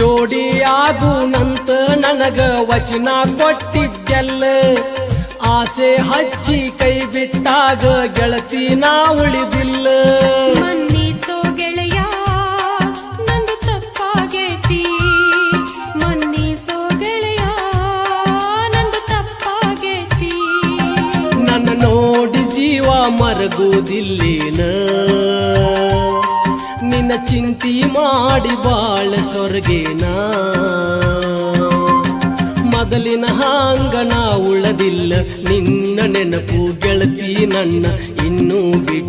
ಮದುವೆಯಾಗುನಂತ ನನಗ ವಚನ ಕೊಟ್ಟಿದ್ದೆಲ್ಲ. ಆಸೆ ಹಚ್ಚಿ ಕೈ ಬಿಟ್ಟಾಗ ಗೆಳತಿ ನಾ ಉಳಿದಿಲ್ಲ. ಮನ್ನಿಸೋ ಗೆಳೆಯ ನಂದು ತಪ್ಪಾಗೈತಿ ಮನ್ನಿಸೋ ಗೆಳೆಯ ನಂದು ತಪ್ಪಾಗೈತಿ ನನ್ನ ನೋಡಿ ಜೀವ ಮರಗುವುದಿಲ್ಲೇನ ನಿನ್ನ ಚಿಂತಿ ಮಾಡಿ ಬಾಳ ಸೊರಗೇನ ಮೊದಲಿನ ಹಾಂಗಣ ಉಳದಿಲ್ಲ ನಿನ್ನ ನೆನಪು ಗೆಳತಿ ನನ್ನ ಇನ್ನೂ ಬಿಟ್ಟಿ